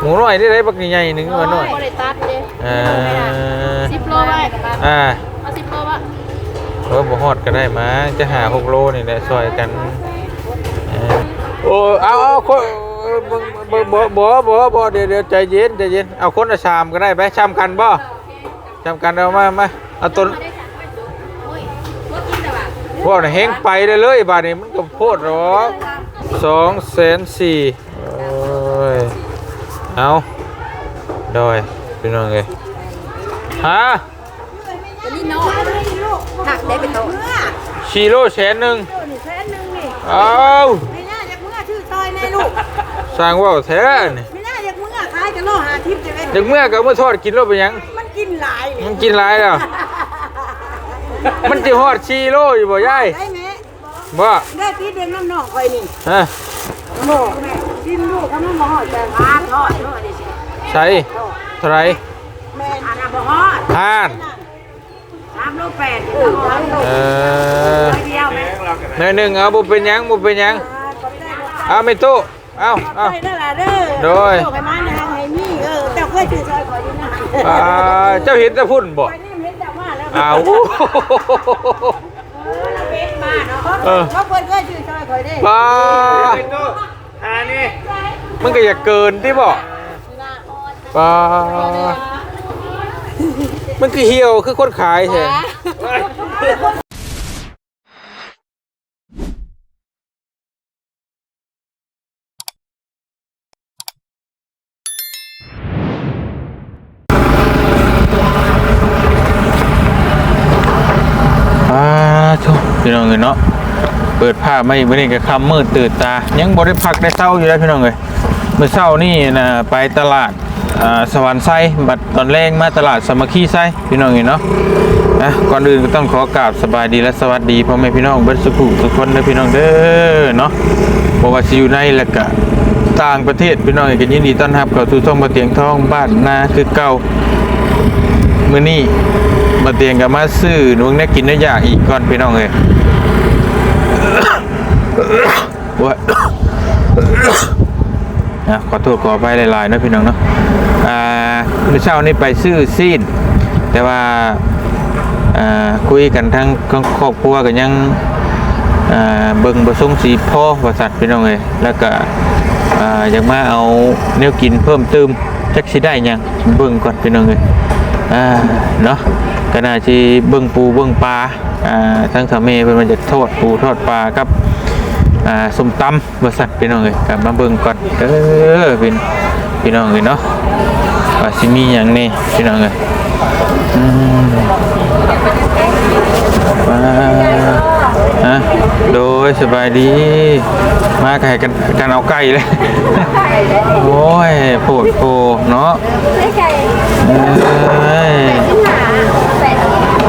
หมูน้อยนี่ได้บักใหญ่ๆหนึงว่าน้อยบ่ได้ตัดเด้เอ่อสิบโลไว้อ่าเอาสิบโลวะเออบ่ฮอดก็ได้มาจะหา6โลนี่แหละซอยกันเออโอ้เอาเอาคนบ่บ่บ่บ่บ่เดี๋ยวเดี๋ยวใจเย็นใจเย็นเอาคนละชามก็ได้ไปชามกันบ่ชามกันเอามามาเอาต้นโอ้ยบ่กินแต่ว่าพวกน่ะเฮงไปเลยเลยบาดนี้มันก็โพดหรอกสองแสนสี่โอ้ ยเอาโดยพี่น้องเอ้ยฮะอันนี้น้อยหักได้เป็นโตชิโร่แสนหนึ่งนี่แสนหนึ่งนี่เอาไม่น่าจากเมื่อชื่อซอยในลูกสร้างว่าวแท้นี่ไม่น่าจากเมื่อขายจะโลหาทิพย์จะได้เด็กเมื่อก็เอามื่อทอดกินแล้วไปยัง มันกินหลายเลยมันกินหลายแล้วมันจะฮอดชิโร่อยู่บ่ยายได้ไหมบ่ได้ตีเดือนน้ำนองคอยนี่ฮะโม่แม่ กินลูกเขาไม่มาหอดแต่พาทอดทอดดิสิใส่เท่าไหรแม่อันนั้นบ่ฮอดห้านสามโลแปดเออสามโลเออเดียวแม่หน่อยหนึ่งเอาบ่เป็นหยังบ่เป็นหยังเอาไม่ตู้เอาเอาได้ได้ละเด้อโดยโให้มันนะให้มีเออเจ้าเคยชื่อซอยคอยนี่นะอ่าเจ้าเห็นแต่พุ่นบ่คอยนี่เห็นแต่ว่าแล้วอ้าว เออเราเป็นมาเนาะเออเขาเพิ่นเคยชื่อซอยคอยได้ ป้ามันก็อย่าเกินที่บ่ป้ามันคือเหี่ยวคือคนขายแท้อ่าทุกพี่น้องเอ้ยเนาะ เปิดผ้าไม่ไม่ได้กับคำมืดตื่นตา ยังบริพักได้เศร้าอยู่แล้วพี่น้องเลยเมื่อเศร้านี่นะไปตลาดอ่าสวรรค์ไส้บัดตอนแรกมาตลาดสมัคคีไส้พี่น้องเห็นเนาะนะก่อนอื่นก็ต้องขอกราบสบายดีและสวัสดีพ่อแม่พี่น้องเบิร์สุขุทุกคนนะพี่น้องเด้อเนาะบอกว่าสิอยู่ในและกะต่างประเทศพี่น้องก็ยินดีต้อนรับเข้าสู่ช่องมาเตียงทองบ้านนาคือเก่ามื้อนี้มาเตียงกับมาซื้อหนวงแนกกินเนื้อยางอีกก่อนพี่น้องเอ้ย โอ้ยนะขอโทษขอไปหลายๆนะพี่น้องเนาะอ่าเมื่อเช้านี้ไปซื้อซีน แต่ว่าอ่าคุยกันทั้งครอบครัวกันยังอ่าเบิ่งประสงค์สีพ่อบริษัทพี่น้องเลยแล้วก็อ่าอยากมาเอาแนวกินเพิ่มเติมจักสิได้ยังเบิ่งก่อนพี่น้องเลยอ่าเนาะก็น่าสิเบิ่งปูเบิ่งปลาอ่าทั้งสามีเพิ่นมันจะทอดปูทอดปลากับ อ่าส้มตำบริษัทพี่น้องเลยกลับมาเบิ่งก่อนเออพี่พี่น้องเลยเนาะว่าสิมีอย่างนี้พี่น้องเลยอืมว้าฮะโดยสบายดี มาไก่กันกันเอาไก่เลย โอ้ยโผดโผเนาะเอ้ยเ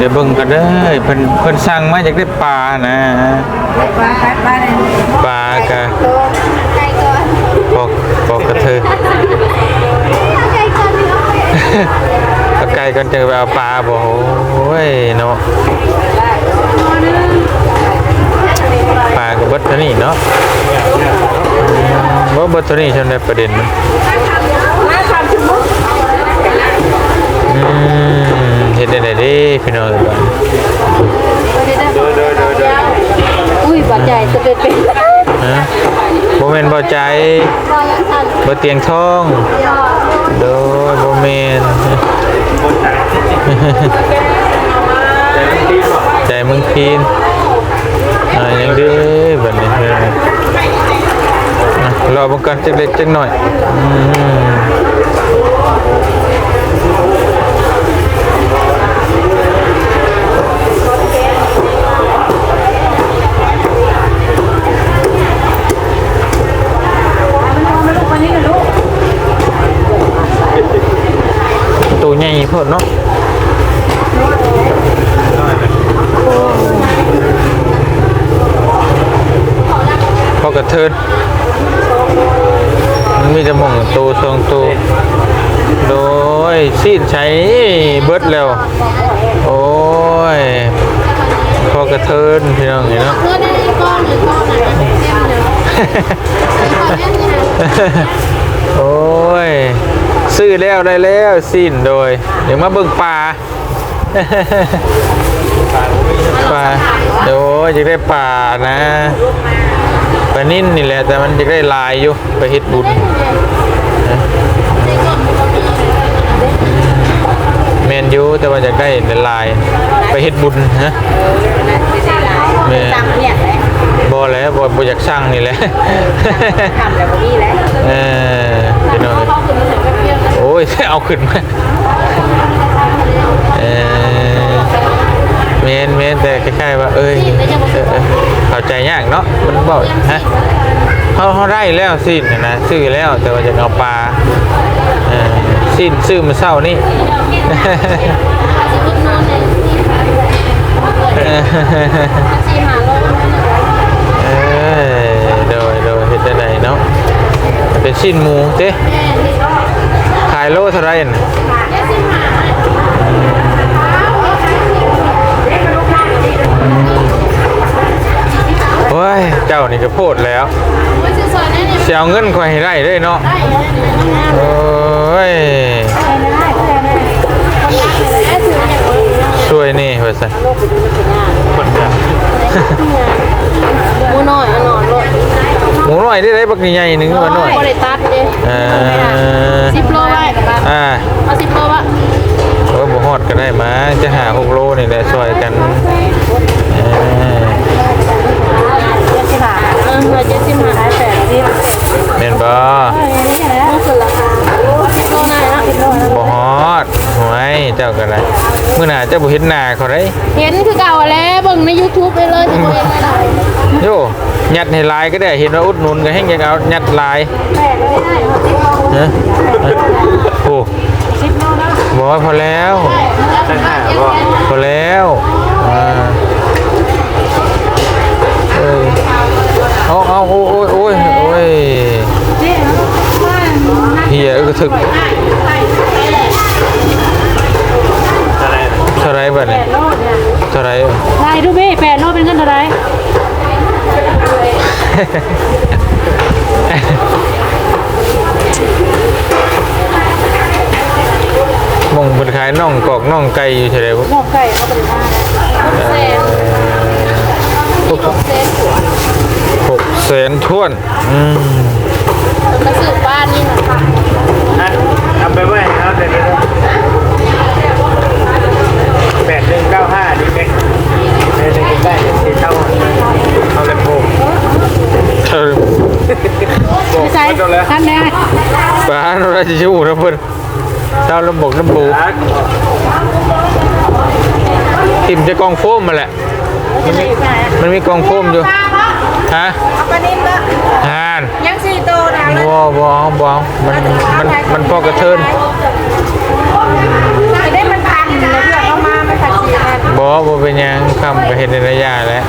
ดี๋ยวเบิ่งกันเด้อเพิ่นเพิ่นสั่งมาจากได้ปลานะปลากะไก่ก่อนปอกปอกกระเทยไก่ก่อนเนาะเอาไก่กันจะไปเอาปลาบ่โอ้ยเนาะปลากับเบิดเท่านี้เนาะว่เบิดเท่านี้ใช่ไหมประเด็นมัน มเห็นได้ไหนเดิพี่น้องเอ้ยบ้านอุ้ยบาดใจจะเป็นเป็นฮะบ่แม่นบ่ใจรอยังทันบ่เตียงทองยอโดยบ่แม่นใจมึงพีนอ่ายังดีแบบนี้เอออะรอบังกันจักเล็กจักหน่อยอืม ตัวใหญ่โพดเนาะพอกระเทินมันมีแต่หมองโตทรงโตโดยสิ้นใช้เบิดแล้ว โอ้ย พอกระเทินพี่น้องเห็นเนาะเพื่อนได้ก้อนหรือก้อนไหนเต็มเลยก้อนนี้นะโอ้ย ซื้อแล้วได้แล้วสิ้นโดยเดี๋ยวมาเบิ่งปลาปลาโอ้ยจะได้ปลานะปลานิ่นนี่แหละแต่มันจะได้ลายอยู่ไปเฮ็ดบุญนะแมนอยูแต่ว่าจะได้เป็นลายไปเฮ็ดบุญฮะไม่ได้หลายจำเนี่ยแหละบ่แล้วบ่บ่อยากสร้างนี่แหละทำแล้วก็มีแล้วเออพี่น้องโอ้ ยเอาขึ้นมาเออเมนเมนแต่คล้ายๆว่าเอ้ยเออเออเข้าใจยากเนาะมันบอกฮะเขาเขาได้แล้วสิ้นนะซื้อแล้วแต่ว่าจะเอาปลาเออสิ้นซื้อมาเศร้านี่เออโดยโดยเฮ็ดได้ไหนเนาะเป็นชิ้นหมูเจ๊ายโลเท่าไหรน่ะโอ้ย เจ้านี่ก็โพดแล้วเสียเอาเงินคอยให้ได้เลยเนาะโอ้ยช่วยนี่ว่าซะคนเดียวหมูน้อยอันนอนรถหมูหน่อยได้ได้บักใหญ่ๆหนึงมาหน่อยบ่ได้ตัดเด้เออสิบโลไว้กับตัด อ่าเอาสิบโลวะโอ้บ่ฮอดก็ได้มาจะหาหกโลนี่แหละช่วยกันเออเจ็ดสิบห้าเออร้อยเจ็ดสิบห้าขายแปดสิบแม่นบ่ต้องขึ้นราคาสิบโลได้นะสิบโลนะบ่ฮอดหวยเจ้าก็ได้มื้อหน้าเจ้าบ่เห็นหน้าเขาได้เห็นคือเก่าแล้วเบิ่งใน YouTube ไปเลยจะบ่เห็นอะไรโยยัดให้ลายก็ได้เห็นว่าอุดหนุนก็ให้ยังเอายัดลายแปดก็ได้ได้ฮะโอ้บอกว่าพอแล้วพอแล้วอ่าเอ้ยเอาเอาโอ้ยโอ้ยโอ้ยโอ้ยเฮียก็ถึกเท่าไรบัดเนี่เท่าไรได้ดูพี่แปดโลเป็นเงินเท่าไร มอ งเป็นขายน่องกอกน่องไก่อยู่เฉยๆบ่นอกไก่เขาเป็นห้าแสนหกหกแสนท้วนอืมกระสือบ้านนี่นะคะทำไปไว้ครับเดี๋ยวนี้แปดหนึ่งเก้าห้าดีไหมในในได้สี่เท่าเอาเลยโป่งเออไม่ใช่ท่านแน่ป้าเราได้จะชูนะเพื่อน เจ้าระบบระบุทิมจะกองโฟมมาแหละ มันมีมันมีกองโฟมอยู่ฮะปลานิ่มละฮานยังสี่โตนะบอบอบอมันมันมันพอกระเทินจะได้มันพันเลยเพื่อนเอามาไม่ผัดสีกันบอบอเป็นหยังคำก็เห็นในระยะแล้ว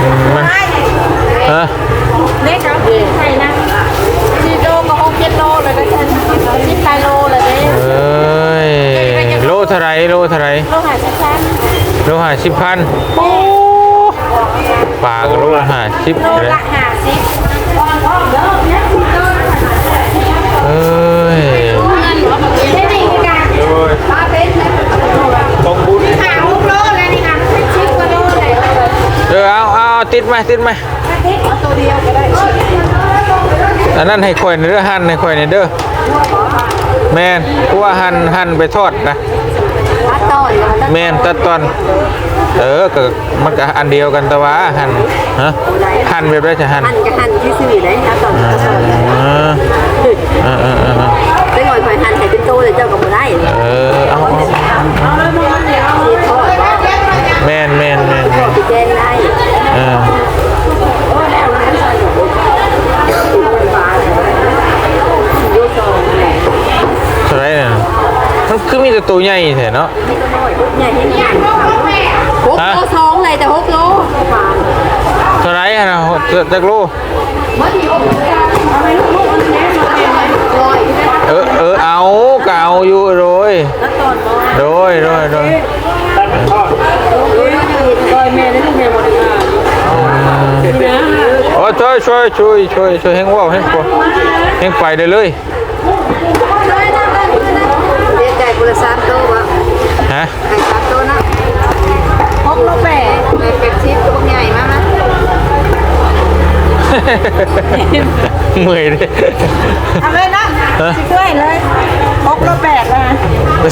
อืมมันเออเล็กเอาใช่นะสี่ โตก็หกเลเลยนะฉันสิบปลายโลเลยเด้เอ้ยโลเท่าไรโลเท่าไรโลหะสิบชั้นโลหาสิบพันปลากโลหาสิบโลเลยละหาสิบเอ้ยได้ดีกันมาเป็นตรงบุญห้าหกโลเลยนี่นะสิบกว่าโลเลยเออเอาเอาติดไหมติดไหมเอาตัวเดียวก็ได้ อันนั้นให้ข่อยในเด้อหั่นให้ข่อยในเด้อแม่นกูว่าหั่นหั่นไปทอดนะพัดต่อยแล้วแม่นตัดตอนเออก็มันก็อันเดียวกันแต่ว่าหั่นฮะหั่นแบบได้จะหั่นหั่นกับหั่นที่สื่อเลยนะตอนเออเออเออเออเออได้หน่อยคอยหั่นให้เป็นโตเลยเจ้าก็บ่ได้เออเอาเอาเอาเลยมึงเดี๋ยวสีทอดแม่นแม่นแม่นแม่น สีแดงได้ เออ โอ้แล้วนั้นใส่หนูฟ้าดูทรง เท่าไหรน่ะมัน คือมีแต่ตัวใหญ่แท้เนาะใหญ่ที่นี่หกโลสองเลยแต่หกโลเท่าไหรอะนะจักโลเอาไปลูกๆมันแน่นอนลอยเออเออเอาก็เอาอยู่โดยแล้วตอนมองโดยโดยโดยตั้งทอดลอยแม่ได้ลูกแม่หมดเลยโอ้อช่วยช่วยช่วยช่วยช่วยให้ว่าวให้ปวให้ไปได้เลยเรีย กไก่กุลสามโตวะฮะไก่สามโตนะหกโลแปดไก่เป็ดชิปตัวใหญ่มากนะเมื่อยดิเอาเลยนะสิด้วยเลยหกโลแปดนะโอ้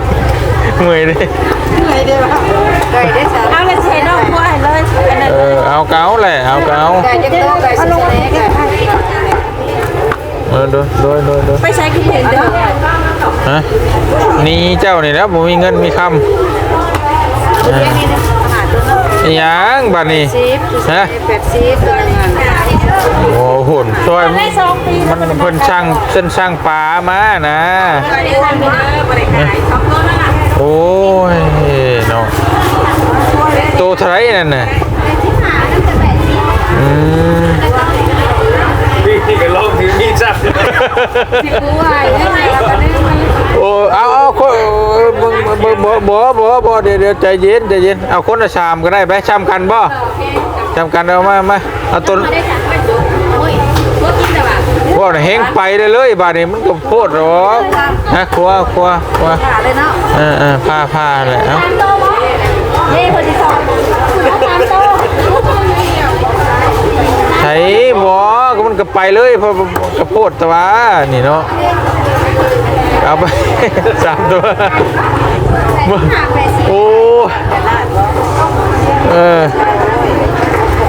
ยเมื่อยดิเหนื่อยดีวะไก่ได้สามเอาเลยเชนอกบัวให้เลยอันนั้นเออเอาเกาแหละเอาเกาไก่จะโตไก่สุดแน่ไก่ เออโดยโดยโดยโดยไปใช้กินเห็นเด้อฮะนี่เจ้านี่แล้วผมมีเงินมีคำอ่าอิหยังบัดนี้ชิปฮะเป็ดชิปตัวหนึ่งอะโอ้โหนช่วยได้สองปีมันเพิ่นช่างเส้นช่างปลามานะไม่ได้ทำเด้อบริการช็อปโลนั่นน่ะโอ้ยเนาะโตเท่าไหรนั่นน่ะอืม พี่ที่ก็ลองถือมีดจับ กูว่ายังไงกันเนี่ย โอ้เอาเอาคนบ่บ่บ่บ่บ่บ่เดี๋ยวเดี๋ยวใจเย็นใจเย็นเอาคนละชามก็ได้ไปชามกันบ่ชามกันเอามามาเอาต้นได้สั่งไปดูโอ้ยพวกกินแต่ว่าว่าน่ะเฮงไปเลยเลยบาดนี้มันก็โพดหรอกฮะครัวครัวครัวขาเลยเนาะเออเออผ้าผ้าแหละเอ้าโตมั้ยนี่คนที่สองสามโตใช่บ่ ก็มันก็ไปเลยเพราะกระโพดแตะว่านี่เนาะเอาไปสามตัวโอ้เออ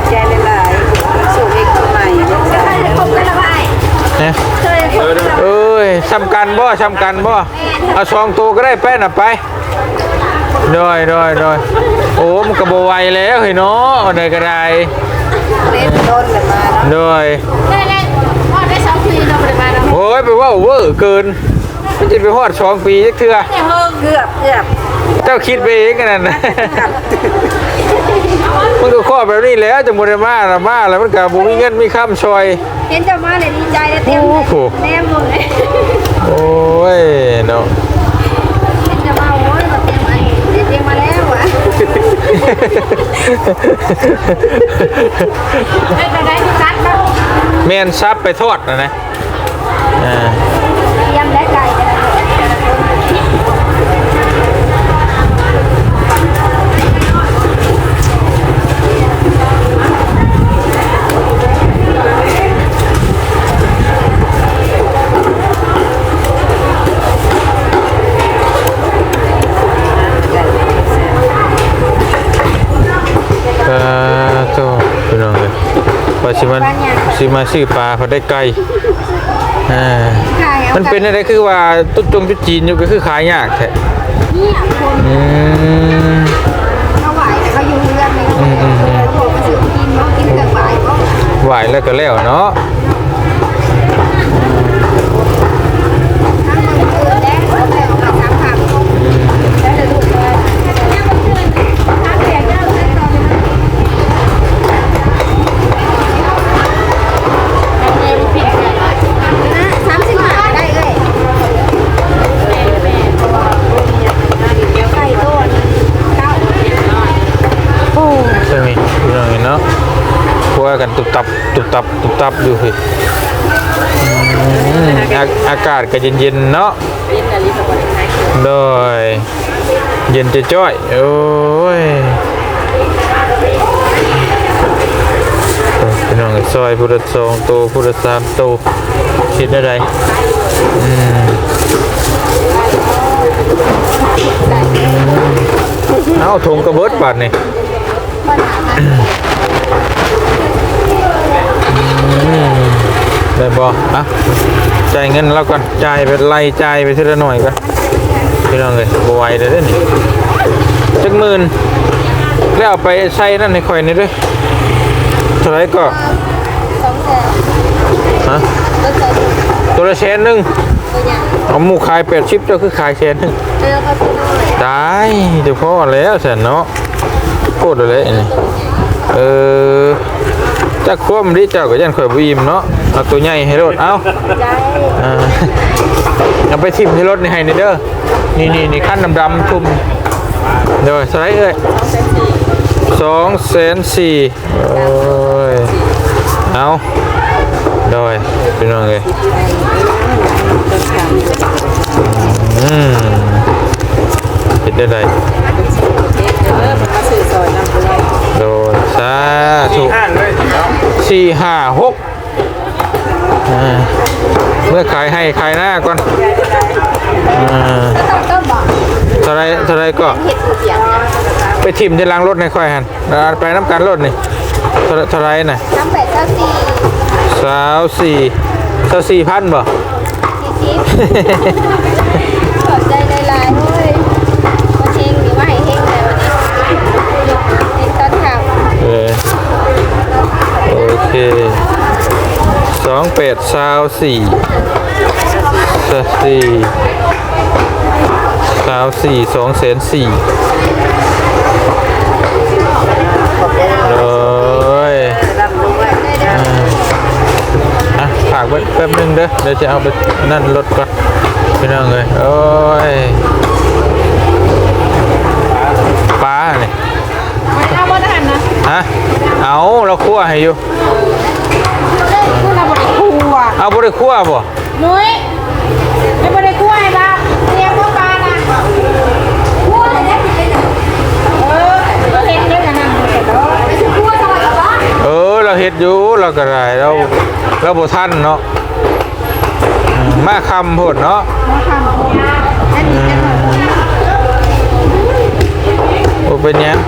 ใจหลายๆสูงอีกใหม่ใช่ครบกันแล้วไปเนี่ยเคยครบเอ้ยซ้ำกันบ่ซ้ำกันบ่เอาสองตัวก็ได้แป้นอะไปดอยดอยดอยโอ้มันก็บ่ไหวแล้วเฮ้ยเนาะเอาได้ก็ได้ เล่นโดนเลยมาเนาะดอยได้ได้พอได้สองปีเราไปมาเนาะโอ้ยไปว่าเวอร์เกินมันจะไปฮอดสองปีจักเทื่อเกือบเกือบเจ้าคิดไปเองกันนั่นนะมันก็ข้อแบบนี้แหล้วจะมุได้มาละมาแล้วมันก็บ่มีเงินมีคำซอย เห็นเจ้ามาเลยดีใจเลยเต็มโอ้โหแนมหมดเลยโอ้ยเนาะ เห็นเจ้ามาโอ้ ได้ได้ที่คัดเนาะแม่นซับไปทอดนะนะอ่า มาซื้อปลาเขาได้ไกลอ่าไก่มันเป็นอะไรคือว่าตุ๊ดจงตุ๊ดจีนอยู่ก็คือขายยากแท้เนี่ยคนอืมเขาไหวแต่เขาอยู่เรือนนี่เขาบอกมาซื้อกินเขากินเกือบบ่ายเขาไหวแล้วก็แล้วเนาะ ทั้งมันเกินแล้วเขาแต่ออกมาสามพันแล้วจะดูเลยทั้งแขกเจ้าเลยตอนนี้สามสิบบาทได้เลยไก่ต้นเก้า ใช่ไหมพี่น้องเห็นเนาะพวกกันตุบ ตับตุบตับตุบตับอยู่เฮ้ยอืมอาอากาศก็เย็นๆเนาะโดยเย็นจะจ้อยโอ้ยพี่น้องซอยพุทธสองโตพุทธสามโตคิดอะไรอืมเอาถุงกระเบิดบาทนี่ ได้บ่อะจ่ายเงินเราก่อนจ่ายไปไล่จ่ายไปทีละหน่อยก่อนพี่น้องเลยบ่ไหวเลยเด้อนี่จักหมื่นแล้วเอาไปใส่นั่นให้ข่อยนี่ด้วยเท่าไรก็สอฮะตัวละแสนหนึงตัวอย่งเอาหมูขายแปดชิปเจ้าคือขายแสนหนึ่งเจอก็ซื้อด้วยตายเดี๋ยวพ่อแล้วแสนเนาะโคตรเลยนี่เออ จักควมดิเจ้าก็ยันข่อยบ่อิ่มเนาะเอาตัวใหญ่ให้โลดเอาใจอ่าเอาไปทิมที่รถในไฮนี่เด้อนี่นี่นี่ขั้นดำๆทุ่มเดี๋ยวสไลด์เอ้ยนสองแสนสี่โอ้ยเอาโดยพี่น้องเลยอืมเห็นได้ไดาธุห้านเลยเนาะสี่ห้าหกเมื่อขายให้ขายหน้าก่อนอ่าต้องต้องบอกเท่าไรเท่าไรก็ ไปทิมที่ล้างรถในค่อยหันไปน้ำกันรถนี่เท่าไรน่ะน้ำเป็ดเจ้าสี่สาวสี่สาสี่พันบ่ สี่สิบขอบใจหลายๆเฮ้ยมาเฮงหรือว่าให้เฮงเลยวันนี้เฮงตอนข่าว เออโอเคส องเป็ดสาวสี่สาวสี่สาวสี่สองแสนสี่โอ้ยออะฝากไว้แป๊บนึงเด้อเดี๋ยวจะเอาไปนั่นรถก่อนพี่น้องเลยโอ้ยป้าเนี่ย เอาบ่ทันนะ ฮะเอาเราคั่วให้อยู่พวกเราบ่ได้ครูอะเอาบริคั่วบ่นุ้ยไม่บ่ได้กล้วยป่ะเตรียมพวกปลานะพัวเลยได้ผิดเลยเออก็เห็นเด้อกันนั่นเห็นเนาะไม่ใช่พัวทำไมกับบ้านเออเราเฮ็ดอยู่เราก็ได้เราเราบ่ทันเนาะอืมมาคำโพดเนาะมาทำอันนี้เป็นบ่เป็นหยัง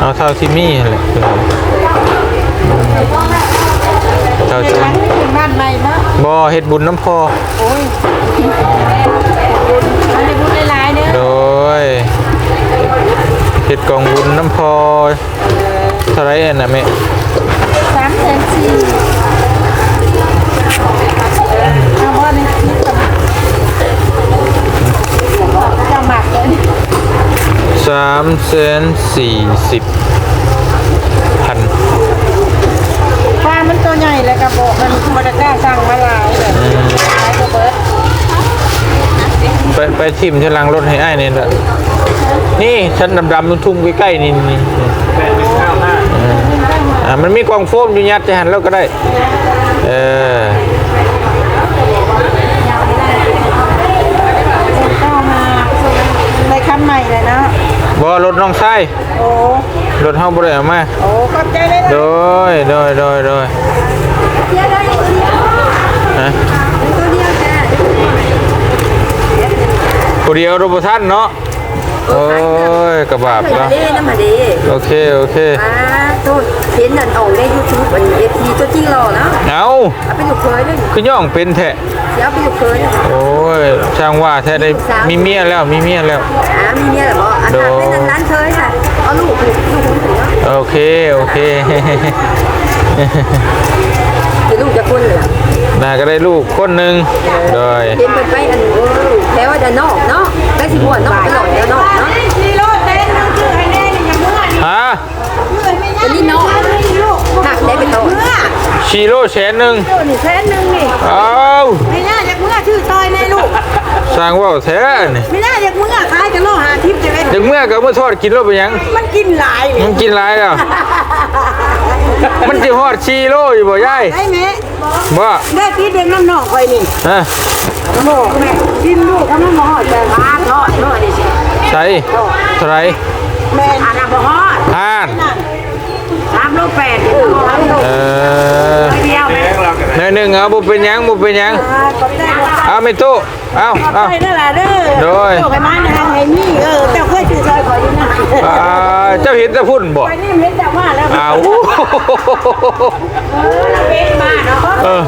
เอาเท่าที่มีนั่นแหละเท่าที่ร้านไม่ถึงบ้านใหม่เนาะบ่เฮ็ดบุญน้ำพอโอ้ยอันนี้พูดหลายๆเด้อโดยเฮ็ดกองบุญน้ำพอเท่าไหรอันน่ะแม่สามแสนสี่เอาบ่นี่จะหมักเลยสามแสนสี่สิบพัน ปลามันตัวใหญ่เลยกระบอกมันมันจะกล้าสั่งมาหลายแบบหลายกระเบิด ไปไป ทิมที่ลังรถให้อ้ายนี่แหละนี่ฉันดำๆทุ่มๆใกล้ๆนี่นี่แปดหนึ่งเก้าห้าอ่ามันมีกล่องโฟมอยู่ยัดจะหันแล้วก็ได้เออเข้ามาในคันใหม่เลยนะบ่รถน้องชายโอ้รถเฮาบ่ได้เอามาโอ้ขอบใจเลยนะโดยโดยโดยโดยเดี๋ยวได้ตัวเดียวฮะ ตัวเดียวจ้ะ ผู้เดียวรถบ่ทันเนาะโอ้ยกระบาบมาเนาะเด้นะมาเด้โอเคโอเคอ่าโทษเห็นนั่นออกในยูทูบอันเอฟซีตัวจริงหล่อเนาะเอาเอาไปอยู่เคยเลยคือย่องเป็นแท้เดี๋ยวเอาไปอยู่เคยเลยโอ้ยช่างว่าแท้ได้มีเมียแล้วมีเมียแล้วอ่ามีเนี่ยเหรอบอกอันนั้นเป็นนั้นเคยค่ะเอาลูกลูกลูกคนถึงเนาะโอเคโอเคคือลูกจะคนเลยล่ะน่าก็ได้ลูกคนหนึ่งโดยเห็นเป็นไปอัน แถวด้านนอกเนาะได้สิบวันเนาะไปหล่อด้านนอกเนาะชีโร่เต้นนั่งคือให้แน่นี่อย่าเมื่อนี่ฮะอันนี้เนาะหักได้ไปต่อชิโร่แสนหนึ่งโอ้นี่แสนหนึ่งนี่เอาไม่น่าจากเมื่อชื่อซอยในลูกสร้างว่าวแท้นี่ไม่น่าจากเมื่อขายกันโลหะทิพย์จะได้เด็กเมื่อกับเมื่อทอดกินแล้วไปยัง มันกินหลายเลยมันกินหลายแล้วมันจะฮอดชิโร่อยู่บ่ยายไอ้แม่บ่ได้ตีเด็กน้ำนอกไปนี่ฮะ โม่แม่กินลูกทำน้ำหอดแต่อ่าทอดทอดนี่สิใช่เท่าไหรแม่อ่าน้ำบ่ฮอดผ่านสามโลแปดเออสามโลเดียวแม่หนึ่งเอาบุเป็นยังบุเป็นยังอบใจเอาไม่ตู้ อาเอาไปนั่นแหละเด้อโดย ไปมาในทางไอ้นี่เออเจ้าเคยชื่อซอยคอยอยู่นะอ่าเจ้าเห็นแต่พุ่นบ่ไปนี่เห็นแต่ว่าแล้วเอาเออเราเป็นมาเนาะ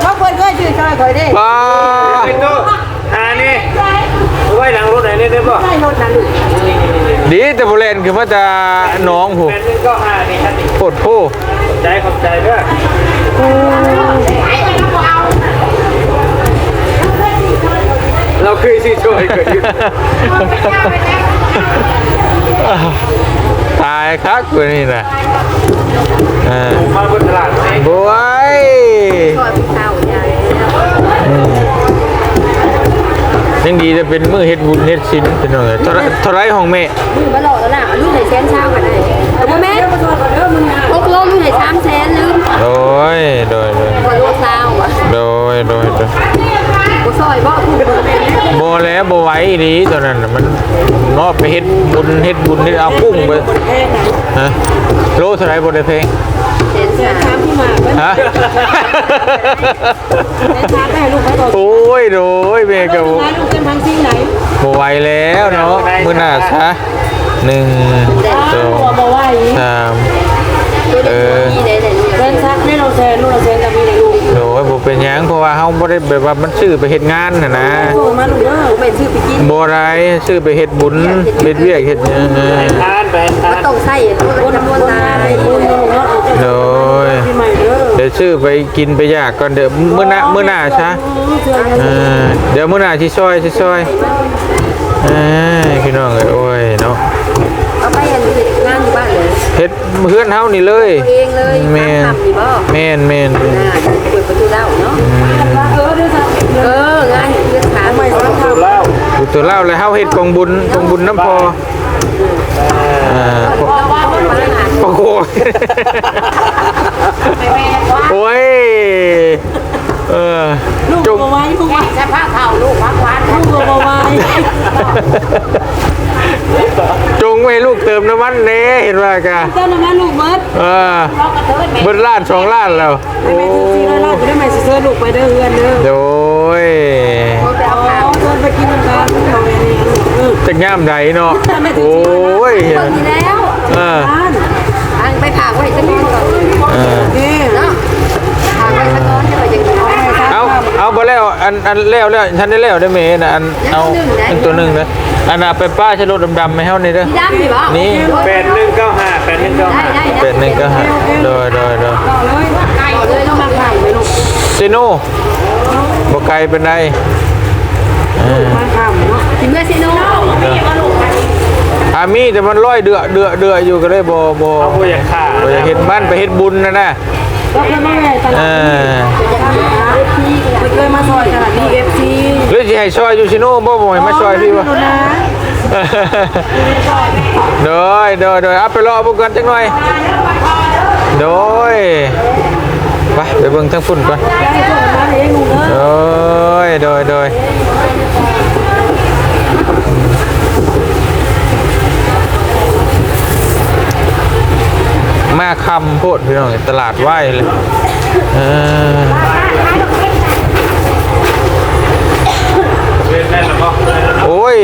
เขาเพิ่นเคยชื่อซอยคอยได้ปลาเป็นตู้อ่านี่ไว้หลังรถไหนเนี่ยได้ป่ะได้รถนะลูกดีแต่โบเลนคือว่าจะน้องผู้แปดหนึ่งเก้าห้านี่คันนี้โคตรผู้ขอบใจขอบใจเด้อ เราเคยสิช่วยกันอยู่ตายคักกว่านี่นะอ่ามาบนตลาดไหมบวยทอดข้าวใหญ่ยังดีจะเป็นมือเฮ็ดบุญเฮ็ดศิลเป็นหน่อยเท่าไรเท่าไรของแม่มือมาหล่อแล้วน่ะลูกใส่แซนเช้ากันได้ แล้วโบไหว้อีดีตอนนั้นน่ะมันเนาะไปเฮ็ดบุญเฮ็ดบุญเฮ็ดเอากุ้งไปฮะโลเท่าไหร่บ่ได้เพลงเห็นค่ะถามพี่หมากไว้ฮะถามให้ลูกเขาบอกโอ้ยโดยเบกับว่าลูกเป็นทางที่ไหนโบไหวแล้วเนาะมื้อหน้าซะหนึ่งสองตัวบอกว่าอย่างนี้สามตัวเด็กมีได้แต่นี่ ยบ่เป็นหยังเพราะว่าเฮาบ่ได้แบบว่ามันซื้อไปเฮ็ดงานน่ะนะโตมาลูกเด้อกูเป็นชื่อไปกินบ่ได้ซื้อไปเฮ็ดบุญเฮ็ดเวียกเฮ็ดหยังเออทานไปทามันนต้องใส่ตัวจำนวนตายคุณลูกเนาะโดยพี่ใหม่เด้อเดี๋ยวซื้อไปกินไปยากก่อนเดี๋ยวมื้อหน้ามื้อหน้าซะเออเดี๋ยวมื้อหน้าสิซอยสิซอยเอ้ยพี่น้องเอ้ยโอ้ยเนาะเอาไปอันนี้งานอยู่บ้านเลยเฮ็ดเฮือนเฮานี่เลยตัวเองเลยแม่นทำนี่บ่แม่นแม่น อ่า เปิดประตูเล่าเนาะเออเด้อซักเอองานเรื่องขาไม่ต้องทำเหล้าอยู่ตัวเล่าเลยเฮาเฮ็ดกองบุญกองบุญน้ำพออ่าแล้วว่ามันมาหาโอ้โห โอ้ย เออลูกจุกบ่ไว้ลูกว่าจะพาเข่าลูกพักวันลูกบ่ไว้จงไว้ลูกเติมน้ำมันเน่เห็นว่ากะเจ้าน่ะแม่ลูกเบิดเออเบิดล้านสองล้านแล้วโอ้แม่ซื้อซีร้อยล้านไปได้แม่สิเสื้อลูกไปเด้อเฮือนเด้อโดยไปเอาเอาข่าวเดินไปกินน้ำตาลเขาแม่นี่เออจะง่ามใดเนาะโอ้ยเปิดทีแล้วเออร้านทางไปผ่าไว้จะนอนก่อน เอาไปแล้วอันอันแล้วแล้วฉันได้แล้วได้ไหมนะอันเอาอันตัวหนึ่งนะอันน่ะไปป้าชะโลดำๆไม่เท่านี้เด้อพี่ดำพี่บ่นี่แปดหนึ่งเก้าห้าแปดหนึ่งเก้าได้ห้าได้ได้เป็ดหนึ่งก็หาโดยโดยโดยต่อเลยไก่เลยต้องมาไก่ไปลูกซิโน่บไกลเป็นไรเออมาข้ามเนาะกินเมื่อซิโน่อามีแต่มันร้อยเดือเดือเดืออยู่ก็เลยบ่บ่เอาผู้อยากฆ่าบ่อยากเห็นบ้านไปเฮ็ดบุญนะนะก็เคยมาแม่ตเอลาดอ ไม่เคยมาซอยตลาดนี้ FC หรือสิให้ซอยอยู่ซิโน่บ่บ่ให้มาซอยพี่วะดูนะโดยโดยโดยเอาไปรอพวกกันจังหน่อยโดยไปไปเบิ่งทั้งฝุ่นก่อนให้ส่งมาเองลูกเด้อโดยโดยโดยมาคำโพดพี่น้องตลาดไหวเลยเออ เล่นได้หรือเปล่า โอ้ย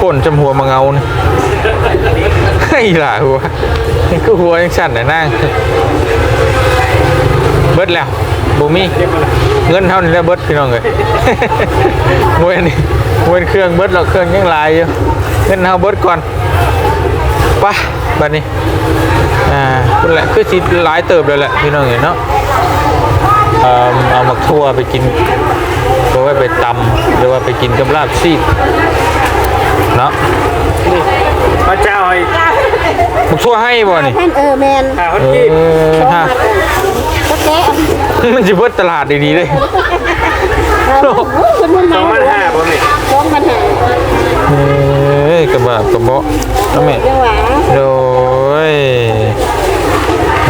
คนจำหัวมาเงานี่ไอ้หล่าหัวก็หัวยังสั่นน่ะนั่งเบิดแล้วบูมี่เงินเท่านี้แล้วเบิดพี่น้องเลยมวยนี่มวยเครื่องเบิดเราเครื่องยังลายอยู่เงินเท่าเบิดก่อนไปบัดนี้อ่าคุณแหละคือสิหลายเติบเลยแหละพี่น้องเห็นเนาะเอาหมักทั่วไปกิน ว้ไปตำหรือว่าไปกินกับลาบซีดเนาะพระเจ้าให้มึงชั่วให้บ่นี่แท่นเออแมนข้าคนเอที่อฮะก็แกะมันจะเบิดตลาดดีๆเลยคุณมันสองพันห้าผมนี่สองปัญหาเอ้ยกระบะกระเบาะน้ำแม่เรื่องหวาโดย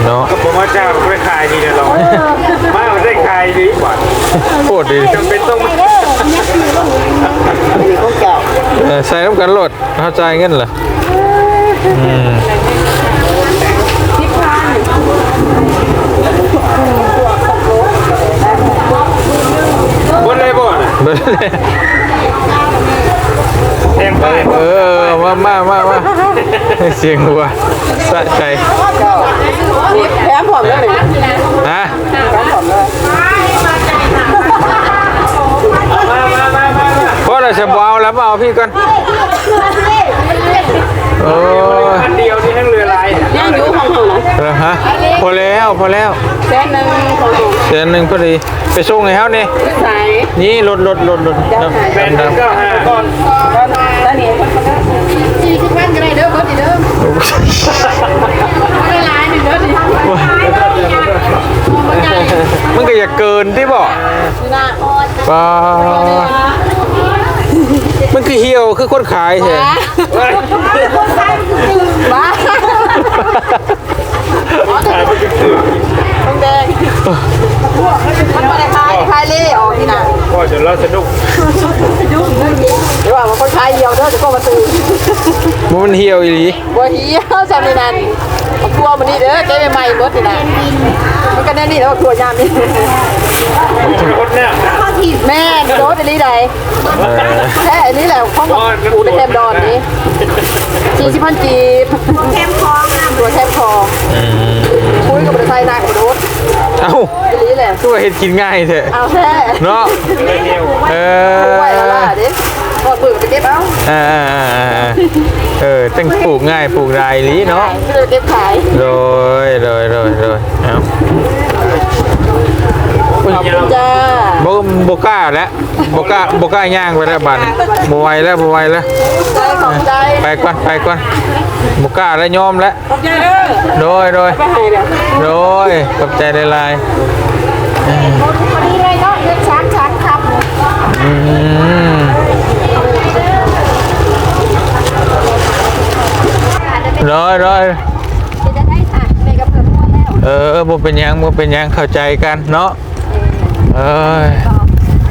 เนาะก็ผมว่าเจ้าไม่ขายดีเลยหรอกมาไม่ได้ขายดีกว่าโคตรดีจำเป็นต้องเออใส่น้ำกันโหลดเข้าใจเงินเหรออืมบนเลยบ่น่ะเบิดเลย เต็มไปเออมามามามาเสียงหัวสะใจแถมผอมได้เลยนะมามามามามาเพราะเราจะบเอาแล้วมาเอาพี่ก่อนโอ้ยอันเดียวนี่ทั้งเรือลายยังอยู่ของเขานะเหรอฮะพอแล้วพอแล้วแสนหนึ่งของเขาเดือนหนึ่งพอดีไปส่งให้เขานี่ใส่นี่รถรถรถรถดำแปดหนึ่ งดำเก้าห้าก่อนแล้วนี่สี่สิบวันก็ได้เด้อเบิดเด้อไม่หลายหนึ่งเด้อดิมันก็อย่าเกินที่บอกป้ามันคือเหี่ยวคือคนขายแท้บ้า ต้องแดงมันมาคลายคลายเล่ออกนี่นะพ่อจะรอสนุกเดี๋ยวว่ามันคนคลายเหี่ยวเด้อจะก็มาตื่นมันเหี่ยวอีหลีบัวเหี่ยวจำนี่นั่นเอาตัวมันนี่เด้อเจ๊ใหม่ๆรถนี่นะมันก็แน่นี่แล้วตัวยามนี่คนเนี่ยแม่โดดอันนี้ใดแค่อันนี้แหละข้องกับอูในแคมดอนนี้สี่สิบพันกีบ ตัวเห็ดกินง่ายเถอะเอาแท้เนาะเอไว้แล้วล่ะอดิก่อนปืนไปเก็บเอาอ่าอ่าอ่าอ่าเออตั้งปลูกง่ายปลูกได้อีหลีเนาะไม่ได้เก็บขายโดยโดยโดยโดยเอ้าขอบคุณจ้าบ่บ่กล้าแล้วบ่กล้าบ่กล้าย่างไปแล้วบัดนี้บ่ไหวแล้วบ่ไหวแล้วใจขอบใจไปก่อนไปก่อนบ่กล้าแล้วยอมแล้วขอบใจเด้อโดยโดยไปให้เด้อโดยขอบใจหลาย พอดีเลยเนาะเงินช้างช้างครับๆอืมโดยโดยจะได้ค่ะแม่กับเพิ่อมพอแล้ว เออบ่เป็นยังบ่เป็นยังเข้าใจกันเนาะเอ้ย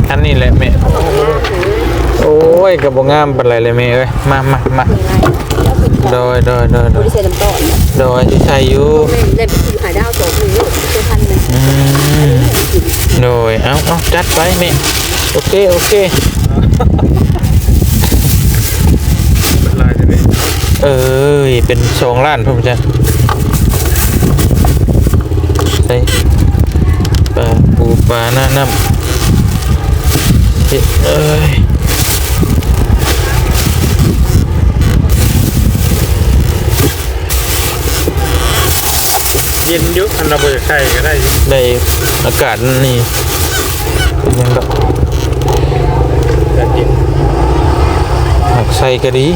อันนี้แหละแม่โอ้ยก็บ่งามเปานไรเลยแม่เอ้ยมามามาโดยโดยโดยโดยเสียน้ำต้นโดยที่ใช้อยู่เล่นพิธีหายดาวสองหนึ่งเจ็ดพันหนึ่งอืม โดยเอาเอาจัดไปแม่โอเค โอเค เป็นลายจะเป็นเอ้ยเป็นสองล้านพุ่มจ้ะใส่ปลาปูปลาหน้าน้ำเฮ็ดเอ้ย เย็นยุคอันเราเบิดไข่ก็ได้อยู่ได้อากาศนี่เป็นยังดอกแต่เย็นหักใส่ก็ดี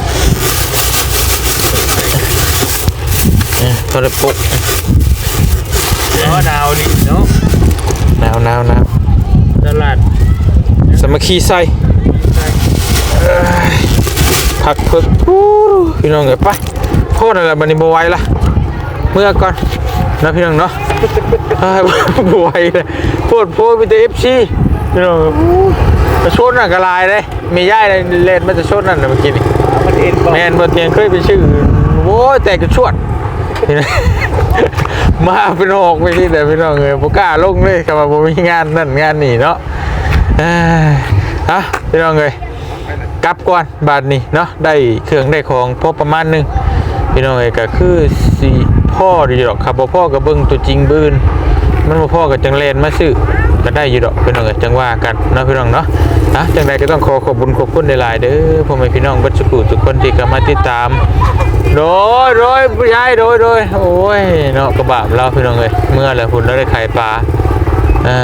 เอ้ยพอได้ปลุกเนาะดาวดิเนาะหนาวหนาวหนาวตลาดสามัคคีใส่เอ้ยผักเพิกอู้พี่น้องเอ้ยไปโพดอะไรบันนี้บไหวละเมื่อก่อน นะพี่น้องเนาะเอ้ยบไหวเลยโพดโพดไปแต่เอฟซีพี่น้องเอ้ยอู้มาชดน่ะกระลายเลยมีย่ายเลยเล่นมันจะชดนั่นน่ะเมื่อกี้นี่มันเอ็นบอกแมนบนเตียงเคยไปชื่อโว้ยแต่กระชวดพี่น้องมาเป็นหอกไปที่แต่พี่น้องเอ้ยบ่กล้าลงเลยครับว่าบ่มีงานนั่นงานนี่เนาะเอ้ยฮะพี่น้องเอ้ยกลับก่อนบาทนี้เนาะได้เครื่องได้ของพอประมาณหนึงพี่น้องเอ้ยก็คือสิ พ่อดีดอกครับบ่พ่อก็เบิ่งตัวจริงบืนมันบ่พ่อก็จังเลนมาซื้อก็ได้อยู่ดอกพี่น้องเอ้ยจังว่ากันเนาะพี่น้องเนาะนะจังใดก็ต้องขอขอบคุญขอบคุณหลายๆเด้อพ่อแม่พี่น้องเบัดสุขุทุกคนที่เข้ามาติดตามโดยโดยผู้ใหญ่โดยโดยโอ้ยเนาะกระบาบเราพี่น้องเอ้ยเมื่อแล้วคุณเราได้ไข่ปลาอ่า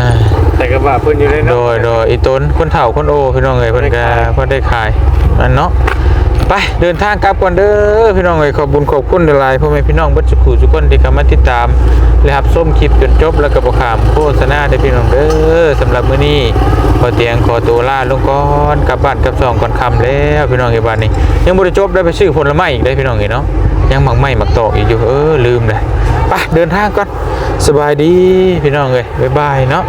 แต่กระบะเพิ่นอยู่เลยโดเนาะยโดยอีต้นคนเฒ่าคนโอพี่น้องเอ้ยเพิ่นก็เพิ่นได้ขายอันเนาะ ไปเดินทางกลับก่อนเด้อพี่น้องเอ้ยขอบคุญขอบคุณหลายพ่อแม่พี่น้องบัดสุขุทุกคนที่เข้ามาติดตามและรับชมคลิปจนจบแล้วก็บขามโฆษณาได้พี่น้องเด้อสำหรับมื้อนี้ขอเตียงขอตัวลาลงก่อนกลับบ้านกลับซองก่อนค่ำแล้วพี่น้องเอ้ยบ้านนี้ ยังบ่ได้จบได้ไปซื้อผลไม้อีกได้พี่น้องเอ้ยเนาะยังหมักไม้หมักตอกอีกอยู่เออลืมเลยไปเดินทางก่อนสบายดีพี่น้องเอ้ยบ๊ายบายเนาะ